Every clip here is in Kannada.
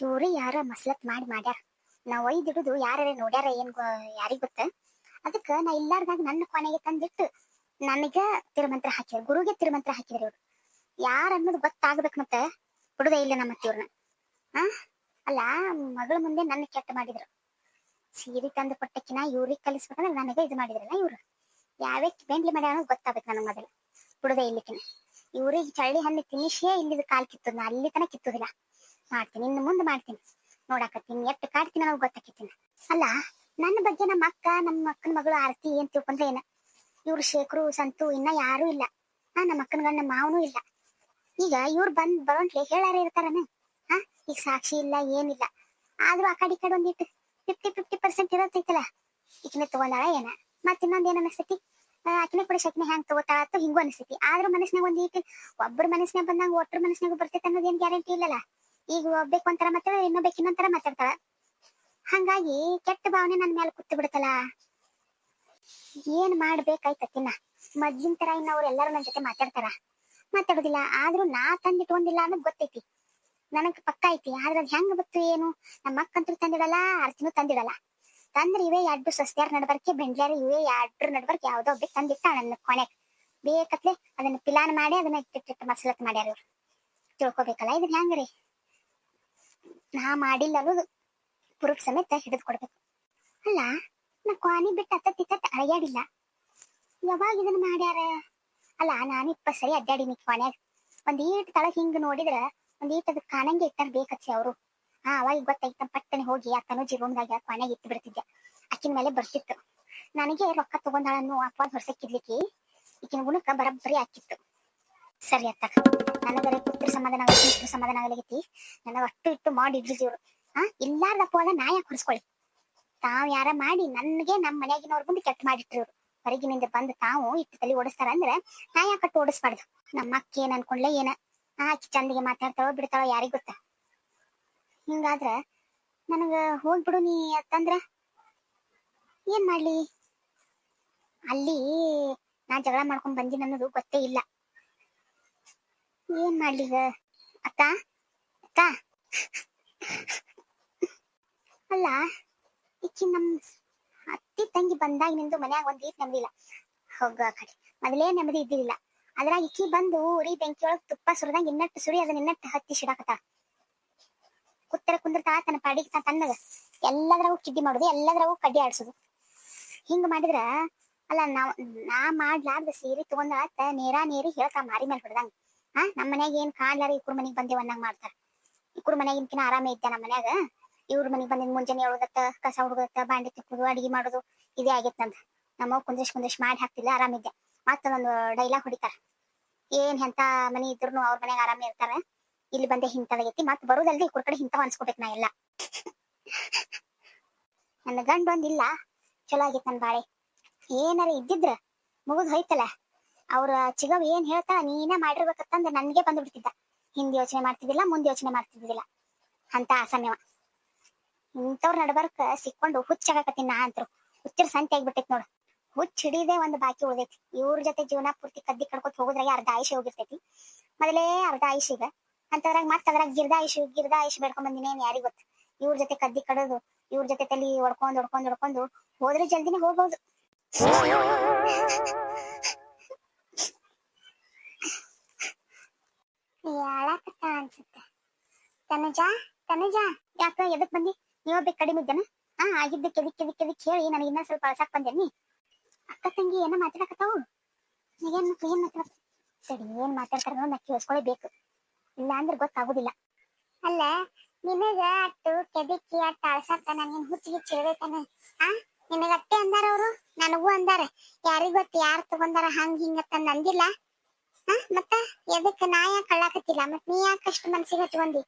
ಇವ್ರು ಯಾರ ಮಸಲತ್ ಮಾಡಿ ಮಾಡ್ಯಾರ? ನಾ ಒಯ್ದು ಹಿಡಿದು ಯಾರ ನೋಡ್ಯಾರ ಏನ್ ಯಾರಿಗ್ ಗೊತ್ತ? ಅದಕ್ಕ ನಾ ಇಲ್ಲಾರ್ದಾಗ ನನ್ನ ಕೊನೆಗೆ ತಂದಿಟ್ಟು ನನಗ ತಿರುಮಂತ್ರ ಹಾಕಿದ್ರು, ಗುರುಗೆ ತಿರುಮಂತ್ರ ಹಾಕಿದ್ರು ಇವ್ರು. ಯಾರ ಅನ್ನೋದು ಗೊತ್ತಾಗ್ಬೇಕು ಮತ್ತೆ? ಬಿಡುದೇ ಇಲ್ಲ ನಮ್ಮ ಇವ್ರನ್ನ ಆ? ಅಲ್ಲ, ಮಗಳ ಮುಂದೆ ನನ್ನ ಕೆಟ್ಟ ಮಾಡಿದ್ರು. ಸೀರೆ ತಂದು ಕೊಟ್ಟಕ್ಕಿನ ಇವ್ರಿಗೆ ಕಲಿಸ್ಬೇಕಂದ್ರೆ ನನಗ ಇದು ಮಾಡಿದ್ರಲ್ಲ ಇವ್ರು. ಯಾವೇ ಬೆಂಡ್ಲಿ ಮಾಡ್ಯಾರ ಅನ್ನೋದು ಗೊತ್ತಾಗ್ಬೇಕು ನನ್ನ ಮೊದಲು. ಬಿಡುದೇ ಇಲ್ಲಿಕ್ಕಿನ ಇವ್ರಿಗೆ ಚಳ್ಳಿ ಹಣ್ಣು ತಿನ್ನಿಸಿಯೇ ಇಲ್ಲಿದು ಕಾಲ್ ಕಿತ್ತದ ಅಲ್ಲಿ ತನಕ ಕಿತ್ತುದಿಲ್ಲ. ಮಾಡ್ತೀನಿ, ಇನ್ನು ಮುಂದೆ ಮಾಡ್ತೀನಿ. ನೋಡಾಕತ್ತೀನಿ ಎಷ್ಟು ಕಾಡ್ತೀನಿ ನಾವು ಗೊತ್ತಾಕಿತ್ತೀನಿ ಅಲ್ಲ, ನನ್ನ ಬಗ್ಗೆ ನಮ್ಮ ಅಕ್ಕ, ನಮ್ಮ ಅಕ್ಕನ ಮಗಳು ಆರತಿ ಏನ್ ತಿಳ್ಕೊಂಡ್ರೆ ಏನ? ಇವ್ರು ಶೇಖರು, ಸಂತು ಇನ್ನ ಯಾರು ಇಲ್ಲ. ಆ ನಮ್ಮ ಅಕ್ಕನ ಗಂಡ ಮಾವನು ಇಲ್ಲ. ಈಗ ಇವ್ರು ಬಂದ್ ಬರೋಂಟ್ಲೆ ಹೇಳಾರ ಇರ್ತಾರನ? ಹಾ, ಈಗ ಸಾಕ್ಷಿ ಇಲ್ಲ, ಏನಿಲ್ಲ. ಆದ್ರೂ ಆ ಕಡೆ ಕಡೆ ಒಂದಿಟ್ಟು ಫಿಫ್ಟಿ ಫಿಫ್ಟಿ ಪರ್ಸೆಂಟ್ ಇರತ್ತೈತಲ್ಲ? ಈಕಿನ ತಗೊಂಡಾಳ ಏನ? ಮತ್ ಇನ್ನೊಂದ್ ಏನ್ ಅನಸ್ತೈತಿ? ಆಕಿನ ಕೂಡ ಶಕ್ನೆ ಹೆಂಗ್ ತಗೋತಾಳ ಹಿಂಗು ಅನಿಸ್ತೈತಿ. ಆದ್ರೂ ಮನಸ್ನಾಗ ಒಂದಿಟ್ಟು ಒಬ್ಬರ ಮನಸ್ನಾಗ ಬಂದಂಗ, ಒಟ್ರ ಮನಸ್ನಾಗ ಬರ್ತೈತೆ ಅನ್ನೋದೇನ್ ಗ್ಯಾರಂಟಿ ಇಲ್ಲಲ್ಲ? ಈಗ ಒಬ್ಬೇಕು ಒಂಥರ ಮಾತಾಡ ಇನ್ನೊಬ್ಬಕ್ಕೆ ಇನ್ನೊಂಥರ ಮಾತಾಡ್ತಾಳ ಹಂಗಾಗಿ ಕೆಟ್ಟ ಭಾವನೆ ನನ್ ಮೇಲೆ ಕುತ್ತು ಬಿಡ್ತಲ್ಲ ಏನ್ ಮಾಡ್ಬೇಕಾಯ್ತತ್ತಿನ ಮಜ್ಜಿನ ತರ ಇನ್ನ ಅವ್ರ ಎಲ್ಲರೂ ನನ್ ಜೊತೆ ಮಾತಾಡ್ತಾರ. ಮಾತಾಡೋದಿಲ್ಲ, ಆದ್ರೂ ನಾ ತಂದಿಟ್ಕೊಂಡಿಲ್ಲ ಅನ್ನೋದು ಗೊತ್ತೈತಿ. ನನಗ್ ಪಕ್ಕ ಐತಿ, ಆದ್ರ ಅದ್ ಹೆಂಗ್ ಏನು? ನಮ್ಮ ಅಕ್ಕಂತೂ ತಂದಿಡಲ್ಲ ಆರ್ತಿನೂ ತಂದಿಡಲ್ಲ. ತಂದ್ರೆ ಇವೇ ಎರಡು ಸಸ್ಯಾರ ನಡ್ಬರ್ಕೆ ಬೆಂಡ್ಲಾರ ಇವೇ ಎರಡ್ರ ನಡ್ಬರ್ಕೆ ಯಾವ್ದೋ ಒಬ್ಬಕ್ಕೆ ತಂದಿಟ್ಟ ನನ್ನ ಕೊನೆಗ್ ಬೇಕತ್ಲೆ ಅದನ್ನ ಪಿಲಾನ್ ಮಾಡಿ, ಅದನ್ನ ಇಟ್ಟಿಟ್ಟು ಮಸಲತ್ ಮಾಡ್ಯಾರ ಇವ್ರು. ತಿಳ್ಕೊಬೇಕಲ್ಲ ಇದನ್ನ ಹೆಂಗ್ರಿ? ನಾ ಮಾಡಿಲ್ಲ ಅನ್ನೋದು ಪುರುಕ್ ಸಮೇತ ಹಿಡಿದು ಕೊಡ್ಬೇಕು ಅಲ್ಲ, ನಾ ಕ್ವಾನಿ ಬಿಟ್ಟು ಅತ್ತ ತಿತ್ತ ಅಳಗ್ಯಾಡಿಲ್ಲ ಯಾವಾಗ ಇದನ್ನ ಮಾಡ್ಯಾರ? ಅಲ್ಲ, ನಾನು ಇಪ್ಪ ಸರಿ ಅಡ್ಡಾಡಿನಿ ಕ್ವಾನ್ಯಾಗ. ಒಂದ್ ಈಟ್ ತಳ ಹಿಂಗ್ ನೋಡಿದ್ರ ಒಂದ್ ಈಟ್ ಅದ್ ಕಾಣಂಗೆ ಇಟ್ಟಾರ ಬೇಕಚ್ಚಿ ಅವರು. ಹಾ ಅವಾಗ ಗೊತ್ತಾಯ್ತ ಪಟ್ಟನೆ ಹೋಗಿ ಅಕ್ಕನೂ ಜೀವನದಾಗ ಕ್ವಾನ್ಯಾಗ ಇಟ್ಟು ಬಿಡ್ತಿದ್ದೆ. ಅಕ್ಕಿನ ಮೇಲೆ ಬರ್ತಿತ್ತು. ನನಗೆ ರೊಕ್ಕ ತಗೊಂಡಾಳನ್ನು ಅಪ್ಪ ಹೊರಸಕ್ಕಿದ್ಲಿಕ್ಕೆ ಈಕಿನ ಗುಣಕ್ಕ ಬರಬ್ಬರಿ ಹಾಕಿತ್ತು. ಸರಿ ಅತ್ತಕ ನನಗರೆ ಪುತ್ರ ಸಮಾಧಾನ ಆಗಲಿ ಮಿತ್ರ ಸಮಾಧಾನ ಆಗಲಿಗತಿ ನನ್ನ ಅಷ್ಟು ಇಟ್ಟು ಮಾಡಿ ಇಡ್ಲಿದ್ರು ಹಾ ಇಲ್ಲಾರ್ದಪ್ಪ ಅದ ನಾ ಯಾಕೆ ತಾವ್ ಯಾರ ಮಾಡಿ ನನ್ಗೆ ನಮ್ಮ ಮನ್ಯಾಗಿನವ್ರ ಬಂದು ಕೆಟ್ಟ ಮಾಡಿಟ್ರು. ಇವ್ರು ಹೊರಗಿನಿಂದ ಬಂದು ತಾವು ಇಟ್ಟು ತಲೆ ಓಡಿಸ್ತಾರ ಅಂದ್ರೆ ನಾ ಯಾಕಟ್ಟು ಓಡಿಸ್ಬಾರ್ದು? ನಮ್ಮ ಅಕ್ಕ ಏನ್ ಅನ್ಕೊಂಡ್ಲೆ ಏನ? ಆಕಿ ಚಂದಿಗೆ ಮಾತಾಡ್ತಾವ ಬಿಡ್ತಾವ ಯಾರಿಗ್ ಗೊತ್ತ? ಹಿಂಗಾದ್ರ ನನಗ ಹೋಗ್ಬಿಡು ನೀ ಅಂತಂದ್ರ ಏನ್ ಮಾಡ್ಲಿ? ಅಲ್ಲಿ ನಾ ಜಗಳ ಮಾಡ್ಕೊಂಡ್ ಬಂದಿನ ಅನ್ನೋದು ಗೊತ್ತೇ ಇಲ್ಲ. ಏನ್ ಮಾಡ್ಲಿಗ? ಅಕ್ಕ? ಅಕ್ಕ? ಅಲ್ಲ, ಈಕಿ ನಮ್ ಅತ್ತಿ ತಂಗಿ ಬಂದಾಗ ನಿಂದು ಮನ್ಯಾಗ ಒಂದ್ ಈಟ್ ನೆಮ್ಮದಿ ಇಲ್ಲ ಹೋಗ ಕಡೆ. ಮೊದಲೇ ನೆಮ್ಮದಿ ಇದ್ದಿಲ್ಲ ಅದ್ರಾಗ ಇಕ್ಕಿ ಬಂದು ಉರಿ ಬೆಂಕಿ ಒಳಗ್ ತುಪ್ಪ ಸುರಿದಂಗ ಇನ್ನಟ್ಟು ಸುರಿ ಅದನ್ನ ಇನ್ನಟ್ಟು ಹತ್ತಿ ಸಿಡಾಕತ್ತ ಕುತ್ತರ ಕುಂದಿರ್ತಾ ತನ್ನ ಪಾಡಿಗೆ ತಾ ತನ್ನಗ ಎಲ್ಲದ್ರಾಗೂ ಕಿಡ್ಡಿ ಮಾಡುದು, ಎಲ್ಲದ್ರಾಗೂ ಕಡ್ಡಿ ಆಡ್ಸುದು. ಹಿಂಗ ಮಾಡಿದ್ರ, ಅಲ್ಲ ನಾವ್, ನಾ ಮಾಡ್ಲಾರ್ದ ಸೀರೆ ತಗೊಂಡಾತ ನೇರಾ ನೀರಿ ಹೇಳ್ತಾ ಮಾರಿ ಮೇಲೆ ಹೊಡ್ದಂಗ. ಹಾ ನಮ್ಮ ಮನ್ಯಾಗ ಏನ್ ಕಾಣ್ಲಾರ ಇವ್ರ ಮನಿಗ್ ಬಂದೇವ್ ಅನ್ನಂಗ್ ಮಾಡ್ತಾರ. ಇವ್ರ ಮನ್ಯಾಗ ಇನ್ಕಿನ ಆರಾಮೇ ಇದ್ದ ನಮ್ಮ ಮನ್ಯಾಗ. ಇವ್ರ ಮನಿಗ್ ಬಂದಿದ್ ಮುಂಜಾನೆ ಹೇಳುದತ್ತ ಕಸ ಹುಡುಗತ್ತ ಬಾಂಡೆ ತಿಕ್ಕುದು ಅಡಿಗೆ ಮಾಡೋದು, ಇದೇ ಆಗೇತ್ ಅಂತ ನಮ್ಮ ಕುಂದಿಶ್ ಕುಂದಿಶ್ ಮಾಡಿ ಹಾಕ್ತಿಲ್ಲ ಆರಾಮಿದ್ದೆ ಮತ್ತ ಒಂದು ಡೈಲಾಗ್ ಹೊಡಿತಾರ. ಏನ್ ಎಂತ ಮನಿ ಇದ್ರು ಅವ್ರ ಮನ್ಯಾಗ ಆರಾಮೇ ಇರ್ತಾರ. ಇಲ್ಲಿ ಬಂದೆ ಹಿಂತದಾಗೈತಿ ಮತ್ ಬರುದಲ್ದೆ ಇವ್ರ ಕಡೆ ಹಿಂತಾವ ಅನ್ಸ್ಕೊಬೇಕು ನಾ ಎಲ್ಲ. ನನ್ನ ಗಂಡ ಒಂದಿಲ್ಲ ಚಲೋ ಆಗೇತ್ ನನ್ ಬಾಳೆ. ಏನಾರ ಇದ್ದಿದ್ರ ಮುಗಿದ್ ಹೋಯ್ತಲ್ಲ ಅವ್ರ ಚಿಗವ್ ಏನ್ ಹೇಳ್ತಾ ನೀನೇ ಮಾಡಿರ್ಬೇಕಂತಂದ ನನ್ಗೆ ಬಂದು ಬಿಡ್ತಿದ್ದ ಹಿಂದ್ ಯೋಚನೆ ಮಾಡ್ತಿದ್ದಿಲ್ಲ, ಮುಂದ್ ಯೋಚನೆ ಮಾಡ್ತಿದ್ದಿಲ್ಲ. ಅಂತ ಅಸಮ್ಯವ ಇಂಥವ್ರ ನಡ್ಬರ್ಕ ಸಿಕ್ಕೊಂಡು ಹುಚ್ಚಾಗಕತ್ತೀನಿ ನಾ ಅಂತರು. ಹುಚ್ಚರ್ ಸಂತೆ ಆಗ್ಬಿಟ್ಟೈತಿ ನೋಡು. ಹುಚ್ಚ ಹಿಡಿದೇ ಒಂದ್ ಬಾಕಿ ಉಳ್ದೈತಿ. ಇವ್ರ ಜೊತೆ ಜೀವನ ಪೂರ್ತಿ ಕದ್ದಿ ಕಡ್ಕೊತ ಹೋಗುದ್ರಾಗ ಅರ್ಧ ಆಯುಷ್ ಹೋಗಿರ್ತೈತಿ. ಮೊದಲೇ ಅರ್ಧ ಆಯುಷ್ ಈಗ. ಅಂತದ್ರಾಗ ಮತ್ತ ಅದ್ರಾಗ ಗಿರ್ದ ಆಯುಷ್ ಗಿರ್ದ ಆಯುಷ್ ಬೇಡ್ಕೊಂಡ್ ಬಂದಿನೇನ್ ಯಾರಿಗ್ ಗೊತ್ತ. ಇವ್ರ ಜೊತೆ ಕದ್ದಿ ಕಡೋದು ಇವ್ರ ಜೊತೆ ತಲಿ ಹೊಡ್ಕೊಂಡ್ ಹೊಡ್ಕೊಂಡ್ ಹೊಡ್ಕೊಂಡು ಹೋದ್ರೆ ಜಲ್ದಿನೇ ಹೋಗ್ಬೋದು. ಯಾಳಕತ್ತ ಅನ್ಸುತ್ತೆ. ತನುಜ ತನುಜ, ಯಾಕ ಎದಕ್ ಬಂದಿ? ನೀವೊಬ್ಬ ಕಡಿಮೆ ಇದ್ದಾನ? ಹಾ ಆಗಿದ್ದ ಎದಕ್ಕೆ ಎದಕ್ಕೆ ಎದಕ್ಕೆ ಹೇಳಿ ನನಗೆ ಇನ್ನೂ ಸ್ವಲ್ಪ ಅಳಸಾಕ್ ಬಂದೇನಿ ಅಕ್ಕ ತಂಗಿ ಏನ ಮಾತಾಡಕತ್ತಾವು? ಏನ್ ಏನ್ ಸರಿ, ಏನ್ ಮಾತಾಡ್ತಾರ ನಾ ಕೇಳಿಸ್ಕೊಳ್ಳೇಬೇಕು ಇಲ್ಲ ಅಂದ್ರೆ ಗೊತ್ತಾಗುದಿಲ್ಲ. ಅಲ್ಲ, ನಿನಗ ಅಟ್ಟು ಕೆದಿಕ್ಕಿ ಅಟ್ಟು ಅಳ್ಸಾಕ ನನಗೇನ್ ಹುಚ್ಚಿ ಹುಚ್ಚಿ ಇರ್ಬೇಕನ ಆ, ನಿನಗ ಅಟ್ಟೆ ಅಂದಾರ ಅವ್ರು? ನನಗೂ ಅಂದಾರ. ಯಾರಿಗೊತ್ತು ಗೊತ್ತ, ಯಾರು ತಗೊಂಡಾರ ಹಂಗ ಹಿಂಗ ನಂದಿಲ್ಲ. ಮತ್ತ ಎದಕ್ಕ ನಾ ಯಾಕೆ ಕಳ್ಳಾಕತ್ತಿಲ್ಲ ಮತ್ ನೀ ಯಾಕೆ ಅಷ್ಟು ಮನ್ಸಿಗೆ ಹಚ್ಕೊಂಡಿ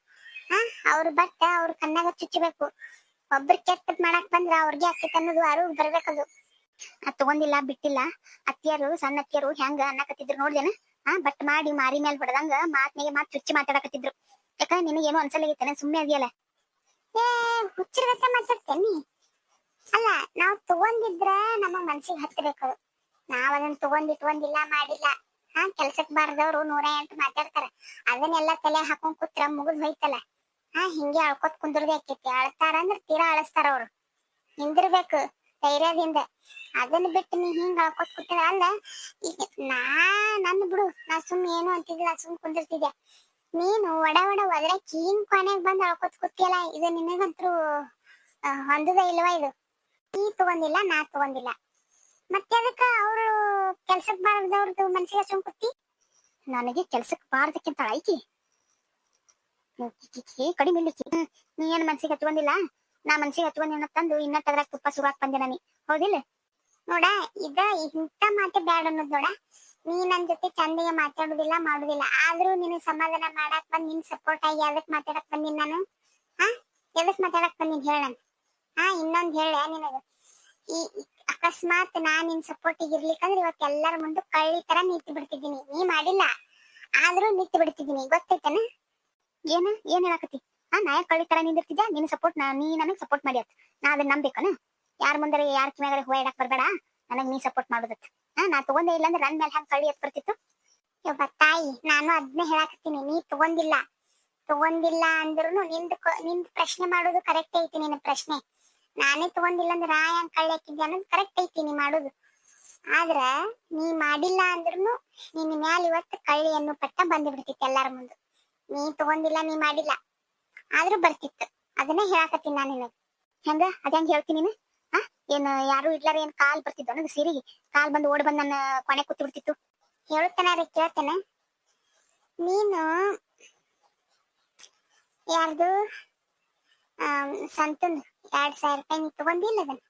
ಹಾ? ಅವ್ರ ಬಟ್ಟ ಅವ್ರ ಕಣ್ಣಾಗ ಚುಚ್ಚಬೇಕು ಒಬ್ರು ಕೆಟ್ಟದ್ ಮಾಡಕ್ ಬಂದ್ರ ಅವ್ರಿಗೆ ಆಕೈತೆ ಅನ್ನೋದು ಅರು ಬರ್ಬೇಕದು. ಅದ್ ತಗೊಂಡಿಲ್ಲ, ಬಿಟ್ಟಿಲ್ಲ. ಅತ್ತಿಯರು, ಸಣ್ಣ ಅತ್ತಿಯರು ಹೆಂಗ ಅನ್ನಕತ್ತಿದ್ರು ನೋಡ್ದೇನ? ಹಾ? ಬಟ್ ಮಾಡಿ ಮಾರಿ ಮೇಲ್ ಹೊಡೆದಂಗ ಮಾತ್ನಿಗೆ ಮಾತ್ ಚುಚ್ಚಿ ಮಾತಾಡಕತ್ತಿದ್ರು. ಯಾಕಂದ್ರೆ ಏನೋ ಅನಸಲೈತ್ತನ ಸುಮ್ಮನೆ ಅದಿಯಲ್ಲ. ಏ ಹುಚ್ಚಿರ್ಗತ್ತೆ ಮಾತಾಡ್ತೇನಿ ಅಲ್ಲ, ನಾವ್ ತಗೊಂಡಿದ್ರ ನಮ್ಮ ಮನ್ಸಿಗೆ ಹತ್ತಬೇಕು ನಾವ್ ಅದನ್ನ ತಗೊಂಡಿಟ್ಟು ಇಟ್ಕೊಂಡಿಲ್ಲ ಮಾಡಿಲ್ಲ. ಹಾ, ಕೆಲ್ಸಕ್ ಬಾರ್ದವ್ರು ನೂರ ಎಂಟು ಮಾತಾಡ್ತಾರ. ಅದನ್ನೆಲ್ಲ ತಲೆ ಹಾಕೊಂಡ್ ಕುತ್ರ ಮುಗಿದ್ ಹೋಯ್ತಲ್ಲ. ಹಾ, ಹಿಂಗೆ ಅಳ್ಕೊತ್ ಕುಂದ್ರದೇ ಆಕೈತಿ. ಅಳ್ತಾರ ಅಂದ್ರ ತೀರಾ ಅಳಸ್ತಾರ ಅವ್ರು. ನಿಂದಿರ್ಬೇಕು ಧೈರ್ಯದಿಂದ. ಅದನ್ನ ಬಿಟ್ಟು ನೀ ಹಿಂಗ ಅಳ್ಕೊತ್ ಕೂತಿರ ಅಲ್ಲ, ಈಗ ನಾ, ನನ್ ಬಿಡು, ನಾ ಸುಮ್ ಏನು ಅಂತಿದ್ದಿಲ್ಲ, ಸುಮ್ ಕುಂದಿರ್ತಿದ್ದೆ. ನೀನು ಒಡ ಒಡ ಒದ್ರೆ ಕೀನ್ ಕೊನೆಗ್ ಬಂದ್ ಅಳ್ಕೊತ್ ಕೂತಿಯಲ್ಲ, ಇದು ನಿನಗಂತೂ ಹೊಂದದ ಇಲ್ವಾ ಇದು? ನೀ ತಗೊಂಡಿಲ್ಲ, ನಾ ತಗೊಂಡಿಲ್ಲ. ಮತ್ತೆ ಅದಕ್ಕ ಅವ್ರು ಕೆಲ್ಸಕ್ ಬಾರದವ್ರದ್ದು ಮನ್ಸಿಗೆ ಕೂತಿ ನನಗೆ ಕೆಲ್ಸಕ್ ಬಾರದಕ್ಕಿಂತ ಐತಿ ಕಡಿಮೆ ನೀ ಏನ್ ಮನ್ಸಿಗೆ ಹಚ್ಕೊಂಡಿಲ್ಲ ನಾ ಮನ್ಸಿಗೆ ಹಚ್ಕೊಂಡಿನ ತಂದು ಇನ್ನ ಅದ್ರಾಗ ತುಪ್ಪ ಸುರಾಕ್ ಬಂದೆ ನಾನಿ. ಹೌದಿಲ್ಲ? ನೋಡ, ಇದ ಇಂತ ಮಾತೆ ಬ್ಯಾಡ ಅನ್ನೋದ್ ನೋಡ. ನೀ ನನ್ ಜೊತೆ ಚಂದಿಗೆ ಮಾತಾಡುದಿಲ್ಲ, ಮಾಡುದಿಲ್ಲ. ಆದ್ರೂ ನಿನ್ ಸಮಾಧಾನ ಮಾಡಾಕ್ ಬಂದ್ ನಿನ್ ಸಪೋರ್ಟ್ ಆಗಿ ಅದಕ್ ಮಾತಾಡಕ್ ಬಂದಿನ್ ನಾನು? ಹಾ? ಎದಕ್ ಮಾತಾಡಕ್ ಬಂದಿನ್ ಹೇಳ ಹಾ, ಇನ್ನೊಂದ್ ಹೇಳ ನಿನಗ? ಈ- ಅಕಸ್ಮಾತ್ ನಾ ನಿನ್ ಸಪೋರ್ಟಿಗೆ ಇರ್ಲಿಕ್ಕಂದ್ರೆ ಇವತ್ತು ಎಲ್ಲರ ಮುಂದೆ ಕಳ್ಳಿ ತರ ನಿಂತು ಬಿಡ್ತಿದ್ದೀನಿ. ನೀ ಮಾಡಿಲ್ಲ. ಆದ್ರೂ ನಿಂತು ಬಿಡ್ತಿದ್ದೀನಿ. ಗೊತ್ತೈತನ ಏನ? ಏನ್ ಹೇಳಕತ್ತಿ? ಹಾ ನಾಯ ಕಳ್ಳಿ ತರ ನಿಂದಿರ್ತಿದ್ದ ನಿನ್ ಸಪೋರ್ಟ್ ನಾ ನನಗ್ ಸಪೋರ್ಟ್ ಮಾಡಿ ನಾ ಅದನ್ನ ನಂಬೇಕನ ಯಾರ ಮುಂದೆ ಯಾರ ಕಿಮ್ಯಾಗ ಹೂವ ಇಡಕ್ ಬರ್ಬೇಡ? ನನಗ್ ನೀ ಸಪೋರ್ಟ್ ಮಾಡುದತ್. ಹಾ ನಾ ತಗೊಂಡೇ ಇಲ್ಲ ಅಂದ್ರೆ ರನ್ ಮೇಲೆ ಹಂಗ್ ಕಳ್ಳಿ ಎತ್ ಬರ್ತಿತ್ತು? ಯವ್ವ ತಾಯಿ, ನಾನು ಅದನ್ನೇ ಹೇಳಕತ್ತೀನಿ. ನೀ ತಗೊಂಡಿಲ್ಲ. ತಗೊಂಡಿಲ್ಲ ಅಂದ್ರೂ ನಿಂದ ನಿಂದ್ ಪ್ರಶ್ನೆ ಮಾಡೋದು ಕರೆಕ್ಟ್ ಐತಿ ನಿನ್ನ ಪ್ರಶ್ನೆ. ನಾನೇ ತಗೊಂಡಿಲ್ಲ ಅಂದ್ರೆ ನಾ ಹೆಂಗ್ ಕಳ್ಳಿ ಅನ್ನೋದು ಕರೆಕ್ಟ್ ಐತಿ ನೀ ಮಾಡೋದು. ಆದ್ರ ನೀ ಮಾಡಿಲ್ಲ ಅಂದ್ರೂ ನಿನ್ನ ಮ್ಯಾಲ ಇವತ್ತು ಕಳ್ಳಿ ಅನ್ನೋ ಪಟ್ಟ ಬಂದು ಬಿಡ್ತಿತ್ತು ಎಲ್ಲಾರ ಮುಂದೆ. ನೀ ತಗೊಂಡಿಲ್ಲ, ನೀ ಮಾಡಿಲ್ಲ. ಆದ್ರೂ ಬರ್ತಿತ್ತು. ಅದನ್ನ ಹೇಳಕತ್ತೀನಿ ನಾನು ನಿನಗೆ. ಹೆಂಗ? ಅದಂಗ ಹೇಳ್ತೀನಿ ನೀನು? ಹಾ ಏನ್ ಯಾರು ಇಡ್ಲಾರ ಏನ್ ಕಾಲ್ ಬರ್ತಿದ್ದು ಅನ್ನೋದು ಸಿರಿ? ಕಾಲ್ ಬಂದು ಓಡ್ ಬಂದ್ ನನ್ನ ಕೊನೆ ಕೂತ್ ಬಿಡ್ತಿತ್ತು. ಹೇಳುತ್ತಾನ ಕೇಳ್ತೇನೆ. ನೀನು ಯಾರ್ದು? ಸಂತಂದ್. ಎರಡ್ ಸಾವಿರ ರೂಪಾಯಿ ನೀ ತಗೊಂಡಿಲ್ಲ ಅದನ್ನ?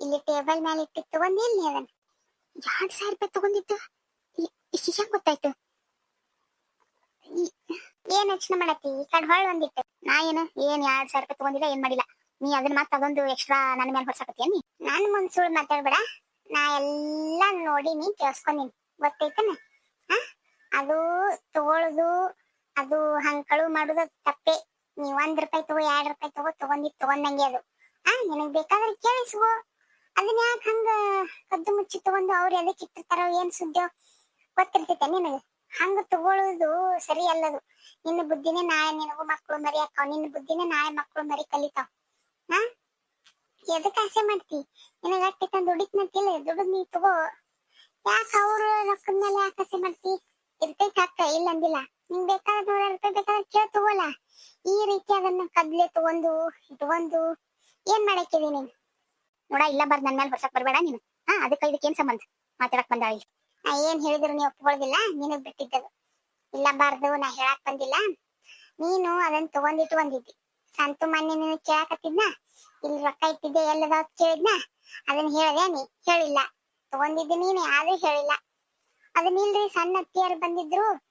ಇಲ್ಲಿ ಟೇಬಲ್ ಮೇಲೆ ಇಟ್ಟು ತಗೊಂಡಿಲ್ಲ ನೀ ಅದನ್ನ? ಎರಡ್ ಸಾವಿರ ರೂಪಾಯಿ ತಗೊಂಡಿದ್ದು? ಹೆಂಗ್ ಗೊತ್ತಾಯ್ತು? ಏನ್ ಯೋಚನೆ ಮಾಡತ್ತಿ? ಈ ಕಡೆ ಹೊಳ್ ಒಂದಿಟ್ಟು. ನಾ ಏನು, ಏನ್ ಎರಡ್ ಸಾವಿರ ರೂಪಾಯಿ ತಗೊಂಡಿಲ್ಲ, ಏನ್ ಮಾಡಿಲ್ಲ? ನೀ ಅದನ್ನ ಮತ್ತೆ ಅದೊಂದು ಎಕ್ಸ್ಟ್ರಾ ನನ್ನ ಮೇಲೆ ಹೊಡ್ಸಕತ್ತೀಯ ನೀ? ನಾನ್ ಮುಂದ್ ಸುಳ್ಳು ಮಾತಾಡ್ಬೇಡ. ನಾ ಎಲ್ಲಾ ನೋಡಿನಿ ಕೇಳಿಸ್ಕೊಂಡಿನಿ ಗೊತ್ತೈತನ ಅದು ತಗೊಳುದು, ಅದು ಹಂಕಳು ಮಾಡುದು ತಪ್ಪೆ. ನೀ ಒಂದ್ ರೂಪಾಯಿ ತಗೋ, ಎರಡ್ ರೂಪಾಯಿ ತಗೋ ತಗೊಂಡಿ ತಗೊಂಡಂಗೆ ಅದು. ಆ, ನಿನಗ್ ಬೇಕಾದ್ರೆ ಕೇಳಿಸ್ಕೋ ಅದನ್ನ ಯಾಕೆ ಹಂಗ ಕದ್ದು ಮುಚ್ಚಿ ತಗೊಂಡು ಅವ್ರು ಎದಕ್ ಇಟ್ಟಿರ್ತಾರೋ, ಏನ್ ಸುದ್ದಿಯೋ ಗೊತ್ತಿರ್ತೈತೆ ನಿನಗೆ. ಹಂಗ ತಗೊಳುದು ಸರಿ ಅಲ್ಲದು. ನಿನ್ನ ಬುದ್ಧಿನೇ ನಾಳೆ ನಿನಗೂ ಮಕ್ಕಳು ಮರಿ ಹಾಕಾವ್ ನಿನ್ನ ಬುದ್ಧಿನೇ ನಾಳೆ ಮಕ್ಕಳು ಮರಿ ಕಲಿತಾವ್ ಹಾ ಎದಕ್ ಆಸೆ ಮಾಡ್ತಿ? ನಿನಗ ಅಟ್ಟಿ ತಂದು ದುಡಿತ್ನಂತಿಲ್ಲ ನೀ ತಗೋ. ಯಾಕ ಅವ್ರ ರೊಕ್ಕದ ಮೇಲೆ ಯಾಕೆ ಆಸೆ ಮಾಡ್ತಿ? ಇರ್ತೈತೆ ಅಕ್ಕ, ಇಲ್ಲ ಅಂದಿಲ್ಲ. ನಿಂಗ್ ಬೇಕಾದ್ರೆ ನೂರ ರೂಪಾಯಿ ಬೇಕಾದ್ರೆ ಕೇಳ ತಗೋಲ ಈ ರೀತಿ ಅದನ್ನ ಕದ್ಲೆ ತಗೊಂಡು, ಇಟ್ಕೊಂಡು ಏನ್ ಮಾಡಕ್ಕಿದಿ ನೀನ್? ನೋಡ, ಇಲ್ಲ ಬರ್ ನನ್ ಮೇಲೆ ಬರ್ಸಕ್ ಬರ್ಬೇಡ ನೀನು. ಹಾ, ಅದಕ್ಕೆ ಇದಕ್ಕೆ ಏನ್ ಸಂಬಂಧ? ಮಾತಾಡಕ್ ಬಂದಾಳಿ ನಾ ಏನ್ ಹೇಳಿದ್ರು ನೀವು ಒಪ್ಕೊಳ್ದಿಲ್ಲ, ನಿನಗ್ ಬಿಟ್ಟಿದ್ದದು. ಇಲ್ಲ ಬಾರ್ದು, ನಾ ಹೇಳಕ್ ಬಂದಿಲ್ಲ. ನೀನು ಅದನ್ನ ತಗೊಂಡಿಟ್ಟು ಬಂದಿದ್ದಿ. ಸಂತು ಮೊನ್ನೆ ನೀನು ಕೇಳಕತ್ತಿದ್ನ? ಇಲ್ಲಿ ರೊಕ್ಕ ಇಟ್ಟಿದ್ದೆ ಎಲ್ಲದ ಕೇಳಿದ್ನ? ಅದನ್ನ ಹೇಳ್ದೆ ನೀ, ಹೇಳಿಲ್ಲ. ತಗೊಂಡಿದ್ದೆ ನೀನೆ, ಆದ್ರೂ ಹೇಳಿಲ್ಲ. ಅದನ್ನ ಇಲ್ರಿ, ಸಣ್ಣ ಅತ್ತಿಯರು ಬಂದಿದ್ರು.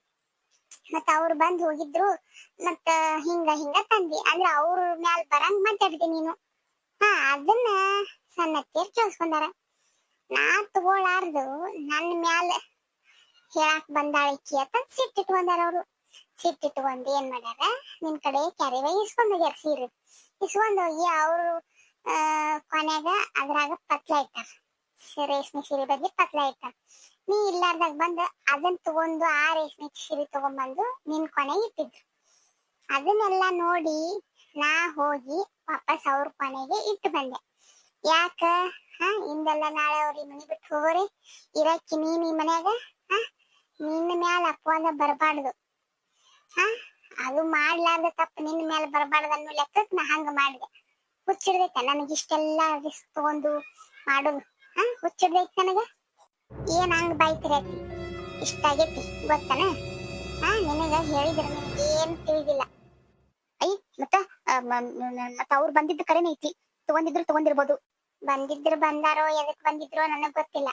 ಮತ್ತ ಅವ್ರು ಬಂದ್ ಹೋಗಿದ್ರು, ಮತ್ತ ಹಿಂಗ ಹಿಂಗ ತಂದಿ ಅಂದ್ರ ಅವ್ರ ಮ್ಯಾಲ್ ಬರಂಗ್ ಮಾತಾಡ್ತಿ ನೀನು. ಹಾ, ಅದನ್ನ ಸಣ್ಣ ಅತ್ತಿಯರ್ ಕೇಳಿಸ್ಕೊಂಡಾರ ನಾ ತಗೊಳಾರ್ದು ನನ್ನ ಮ್ಯಾಲ ಹೇಳಾಕ್ ಬಂದಾಳಿಕಿ ಅಂತ ಸಿಟ್ಟಿಟ್ಕೊಂಡಾರ ಅವ್ರು. ಸಿಟ್ಟಿಟ್ಕೊಂಡ್ ಏನ್ ಮಾಡ್ಯಾರ, ನಿನ್ ಕಡೆ ಕ್ಯಾರಿವ ಇಸ್ಕೊಂಡ್ ಹೋಗ್ಯಾರ ಸೀರೆ. ಇಸ್ಕೊಂಡ್ ಹೋಗಿ ಅವ್ರು ಕೊನೆಗ ಅದ್ರಾಗ ಪತ್ಲ ಇಟ್ಟಾರ. ರೇಷ್ಮೆ ಸೀರೆ ಬಗ್ಗೆ ಪತ್ಲ ಇಟ್ಟಾರ. ನೀ ಇಲ್ಲಾರ್ದಾಗ ಬಂದು ಅದನ್ನ ತಗೊಂಡು ಆ ರೇಷ್ಮೆ ಸೀರೆ ತಗೊಂಡ್ಬಂದು ನಿನ್ ಕೊನೆಗೆ ಇಟ್ಟಿದ್ರು. ಅದನ್ನೆಲ್ಲ ನೋಡಿ ನಾ ಹೋಗಿ ವಾಪಸ್ ಅವ್ರ ಕೊನೆಗೆ ಇಟ್ಟು ಬಂದೆ. ಯಾಕ? ಹಾ ಇಂದೆಲ್ಲ ನಾಳೆ ಅವ್ರ ಮನಿ ಬಿಟ್ಟು ಹೋಗೋರಿ? ಇರಕ್ಕೆ ನೀನ್ ಈ ಮನ್ಯಾಗ? ಹಾ ನಿನ್ನ ಮ್ಯಾಲ ಅಪವಾದ ಬರಬಾರ್ದು. ಹಾ, ಅದು ಮಾಡ್ಲಾರ್ದ ತಪ್ಪ ನಿನ್ನ ಮ್ಯಾಲ ಬರಬಾರ್ದು ಅನ್ನೋ ಲೆಕ್ಕಕ್ ನಾ ಹಂಗ ಮಾಡಿದೆ. ಹುಚ್ಚಿಡ್ದೈತೆ ನನಗಿಷ್ಟೆಲ್ಲ ರಿಸ್ಕ್ ತಗೊಂಡು ಮಾಡೋದು. ಹಾ, ಹುಚ್ಚಿಡ್ದೈತೆ ನನಗ? ಏನ್ ಹಂಗ್ ಬೈತಿರತಿ ಇಷ್ಟ ಆಗೈತಿ, ಗೊತ್ತನ? ಹಾ, ನಿನಗ ಹೇಳಿದ್ರ ನಿನಗೇನ್ ತಿಳಿದಿಲ್ಲ. ಐ ಮತ್ತ ಮತ್ತ ಅವ್ರು ಬಂದಿದ್ದ ಕರೆನೇ ಐತಿ. ತಗೊಂಡಿದ್ರು ತಗೊಂಡಿರ್ಬೋದು. ಬಂದಿದ್ರು ಬಂದಾರೋ, ಎದಕ್ ಬಂದಿದ್ರೋ ನನಗ್ ಗೊತ್ತಿಲ್ಲ.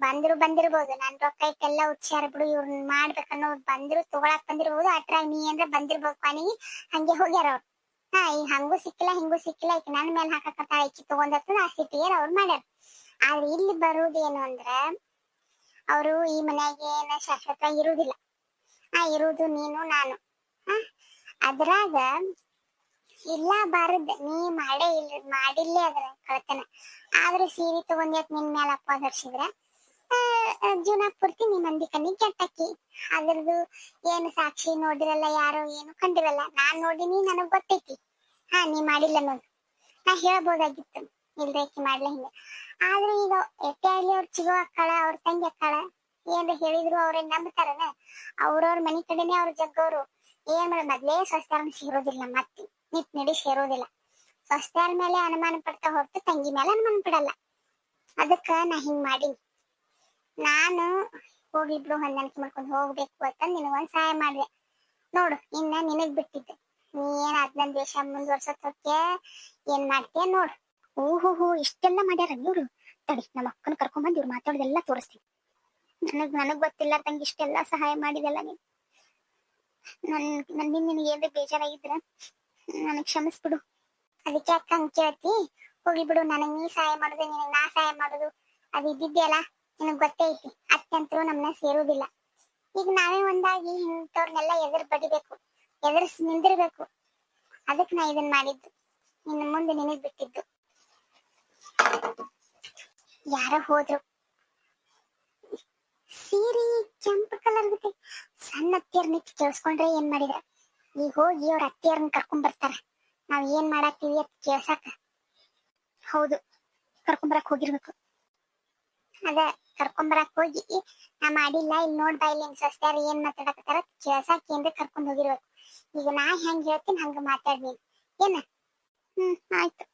ಬಂದ್ರು ಬಂದಿರ್ಬೋದು, ನನ್ ರೊಕ್ಕ ಇಟ್ಟೆಲ್ಲ ಹುಚ್ಚಾರ ಬಿಡು ಇವ್ರನ್ನ ಮಾಡ್ಬೇಕನ್ನೋ ಬಂದ್ರು ತಗೊಳಕ್ ಬಂದಿರ್ಬೋದು ಅಟ್ರಾಗ ನೀ ಅಂದ್ರೆ ಬಂದಿರ್ಬೋದು ಕೊನೆಗೆ ಹಂಗೆ ಹೋಗ್ಯಾರ ಅವ್ರು. ಹಾ, ಈ ಹಂಗೂ ಸಿಕ್ಕಿಲ್ಲ, ಹಿಂಗೂ ಸಿಕ್ಕಿಲ್ಲ, ಈಕಿ ನನ್ ಮೇಲೆ ಹಾಕಕತ್ತ ಈಕಿ ತಗೊಂಡತ್ತ ಆ ಸಿಟಿಯರ್ ಅವ್ರು ಮಾಡ್ಯಾರ. ಆದ್ರೆ ಇಲ್ಲಿ ಬರುದೇನು ಅಂದ್ರ ಅವರು ಈ ಮನ್ಯಾಗ ಏನ ಶಾಶ್ವತ ಇರುವುದಿಲ್ಲ. ಆ, ಇರುವುದು ನೀನು, ನಾನು. ಅದ್ರಾಗ ಇಲ್ಲ ಬಾರದ್, ನೀ ಮಾಡೇ ಇಲ್ಲ ಮಾಡಿಲ್ಲೇ ಅದ್ರ ಕಳ್ತನ ಆದ್ರೆ ಸೀರೆ ತಗೊಂಡ್ಯಾಕ್ ನಿನ್ ಅಪ್ಪ ಧರ್ಸಿದ್ರ ಜೀವನ ಪೂರ್ತಿ ನೀ ಮಂದಿ ಕಣ್ಣಿಗೆ ಕೆಟ್ಟಕ್ಕಿ. ಅದ್ರದ್ದು ಏನು ಸಾಕ್ಷಿ ನೋಡಿರಲ್ಲ ಯಾರು ಏನು ಕಂಡಿರಲ್ಲ. ನಾನ್ ನೋಡಿನಿ, ನನಗ್ ಗೊತ್ತೈತಿ. ಹಾ, ನೀ ಮಾಡಿಲ್ಲ ನೋಡು. ನಾ ಹೇಳ್ಬೋದಾಗಿತ್ತು. ಇಲ್ರಿ ಆಕಿ ಹಿಂಗೆ ಹಿಂಗ. ಆದ್ರೆ ಈಗ ಎಟ್ಟೆ ಆಗ್ಲಿ ಅವ್ರ ಚಿಗು ಅಕ್ಕಳ, ಅವ್ರ ತಂಗಿ ಅಕ್ಕಳ, ಏನ್ರ ಹೇಳಿದ್ರು ಅವ್ರೇನ್ ನಂಬ್ತಾರನ? ಅವ್ರವ್ರ ಮನಿ ಕಡೆನೆ ಅವ್ರ ಜಗ್ಗೋರು. ಏನ್ ಮಾಡ, ಮೊದ್ಲೇ ಸ್ವಸ್ಥರನ್ನ ಸೇರೋದಿಲ್ಲ ಮತ್ತೆ ನಿಟ್ ನಡಿ ಸೇರೋದಿಲ್ಲ. ಸ್ವಸ್ಥಾರ ಮೇಲೆ ಅನುಮಾನ ಪಡ್ತಾ ಹೊರತು ತಂಗಿ ಮೇಲೆ ಅನುಮಾನ ಪಡಲ್ಲ. ಅದಕ್ಕ ನಾ ಹಿಂಗ್ ಮಾಡಿ ನಾನು ಹೋಗಿಬ್ರು ಹೊಂದಾಣಿಕೆ ಮಾಡ್ಕೊಂಡು ಹೋಗ್ಬೇಕು ಅಂತ ನಿನಗೊಂದ್ ಸಹಾಯ ಮಾಡಿದೆ. ನೋಡು, ಇನ್ನ ನಿನಗ್ ಬಿಟ್ಟಿದ್ದೆ. ನೀ ಏನ್ ಅದ್ನ ದೇಶ ಮುಂದುವರ್ಸೋಕೆ ಏನ್ ಮಾಡ್ತೀಯ ನೋಡು. ಓಹೋ ಹೋ ಇಷ್ಟೆಲ್ಲ ಮಾಡ್ಯಾರ ಇವ್ರು ತಡಿ, ನಮ್ಮ ಅಕ್ಕನ ಕರ್ಕೊಂಡ್ ಬಂದ್ ಇವ್ರು ಮಾತಾಡೋದೆಲ್ಲ ತೋರಿಸ್ತೀನಿ. ನನಗ್ ನನಗ್ ಗೊತ್ತಿಲ್ಲ ತಂಗಿ, ಇಷ್ಟೆಲ್ಲ ಸಹಾಯ ಮಾಡಿದೆಲ್ಲ ನೀನ್. ನನ್ ನನ್ನಿಂದ ನಿನಗೆ ಬೇಜಾರಾಗಿದ್ರ ನನಗ್ ಕ್ಷಮಿಸ್ಬಿಡು. ಅದಕ್ಕೆ ಅಕ್ಕ ಹಂಗ್ ಕೇಳ್ತಿ? ಹೋಗಿ ಬಿಡು, ನನಗ್ ನೀ ಸಹಾಯ ಮಾಡುದು ನಿನಗ್ ನಾ ಸಹಾಯ ಮಾಡುದು. ಅದು ಇದ್ದಿದ್ಯಲ್ಲ, ನಿನಗ್ ಗೊತ್ತೇ ಐತಿ. ಅತ್ಯಂತರೂ ನಮ್ನ ಸೇರುವುದಿಲ್ಲ ಈಗ ನಾವೇ ಒಂದಾಗಿ ಇಂಥವ್ರನ್ನೆಲ್ಲ ಎದುರು ಬಡಿಬೇಕು, ಎದುರಿಸಿ ನಿಂದಿರ್ಬೇಕು. ಅದಕ್ಕೆ ನಾ ಇದನ್ ಮಾಡಿದ್ದು. ಇನ್ನು ಮುಂದೆ ನಿನಗ್ ಬಿಟ್ಟಿದ್ದು. ಯಾರೋ ಹೋದ್ರು. ಸೀರಿ, ಕೆಂಪು ಕಲರ್ ಜೊತೆ ಸಣ್ಣ ಅತ್ತಿಯರ್ ನಿಂತು ಕೇಳಿಸ್ಕೊಂಡ್ರೆ ಏನ್ ಮಾಡಿದ್ರ? ಈಗ ಹೋಗಿ ಅವ್ರ ಅತ್ತಿಯರ್ನ ಕರ್ಕೊಂಡ್ ಬರ್ತಾರ. ನಾವ್ ಏನ್ ಮಾಡಾಕ್ತಿವಿ ಅಂತ ಕೇಳ್ಸಾಕ? ಹೌದು ಕರ್ಕೊಂಬರಕ್ ಹೋಗಿರ್ಬೇಕು. ಅದ ಕರ್ಕೊಂಬರಕ್ ಹೋಗಿ, ನಾ ಮಾಡಿಲ್ಲ ಇಲ್ಲಿ ನೋಡ್ಬಾ ಇಲ್ಲಿ ನಿಮ್ ಏನ್ ಮಾತಾಡಕತ್ತಾರ ಕೇಳ್ಸಾಕ ಏನ್ರಿ ಕರ್ಕೊಂಡ್ ಹೋಗಿರ್ಬೇಕು. ಈಗ ನಾ ಹೆಂಗ್ ಹೇಳ್ತೀನಿ, ಹಂಗ ಮಾತಾಡ್ತೀನಿ ಏನ? ಹ್ಮ್, ಆಯ್ತು.